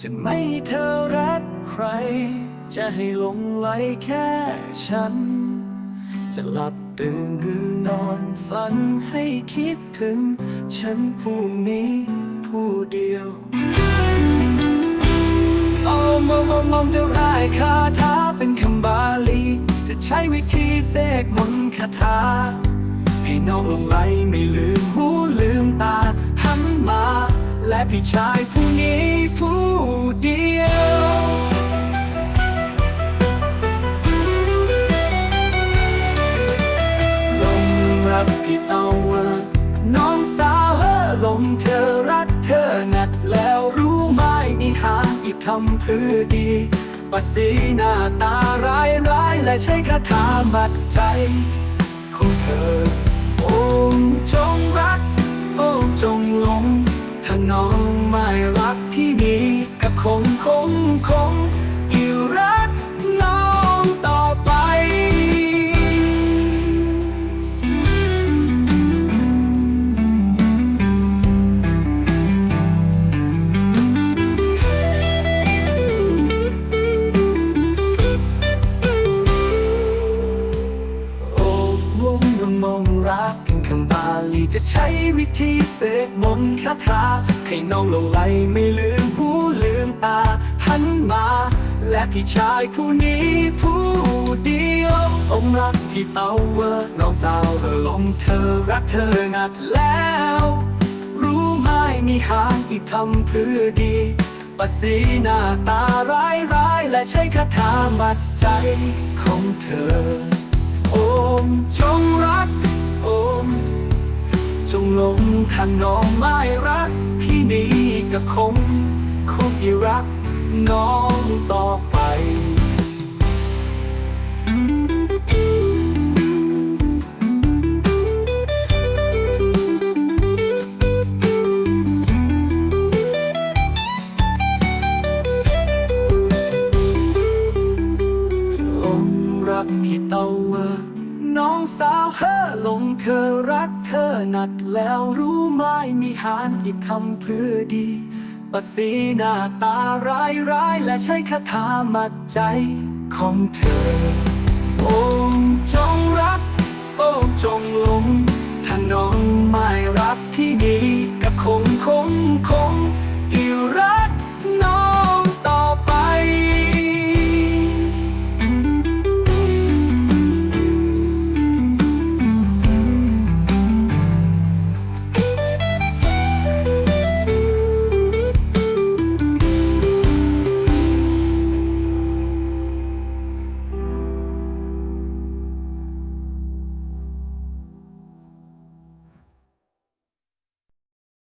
จะไม่เธอรักใคร จะให้หลงไหลแค่ฉัน จะหลับตื่นหรือนอนฝันให้คิดถึง ฉันผู้นี้ผู้เดียวอมองมองมองจะร่ายคาถาเป็นคำบาลี จะใช้วิธีเสกมนคาถา ให้น้องลงไหลไม่ลืมหูลืมตา หันมา และพี่ชายผู้นี้ รักพี่เอาว่าน้องสาวเฮอลงเธอรักเธอหนัดแล้วรู้ไหมนี่หาอีกทำเพื่อดีปัสสีหน้าตาร้ายร้ายและใช้คาถามัดใจของเธอ โอ้จงรัก โอ้จงหลงถ้าน้องไม่รักพี่นี้ก็คงคงคง รักกันคำบาลีจะใช้วิธีเสกมนคาถาให้น้องหลไหลไม่ลืมหูลืมตาหันมา และพี่ชายผู้นี้ผู้เดียวองรักที่เตาเวอร์น้องสาวเธอลงเธอรักเธองัดแล้ว รู้ไหมมีหางอีกทำเพื่อดีปสสีหน้าตาร้ายร้ายและใช้คาถามัดใจของเธอ โอมจงรัก อม จงลงทางน้องไม่รัก พี่นี้ก็คงคงอีรักน้องต่อไปหลงรักพี่เต้าเวอ น้องสาวเฮอลงเธอรักเธอหนักแล้วรู้ไหมมีหานอีกคำเพื่อดีปัสสีหน้าตาร้ายร้ายและใช้คาถามัดใจของเธอโอ้จงรัก โอ้จงหลงถ้าน้องไม่รักที่นี่ก็คงคงคง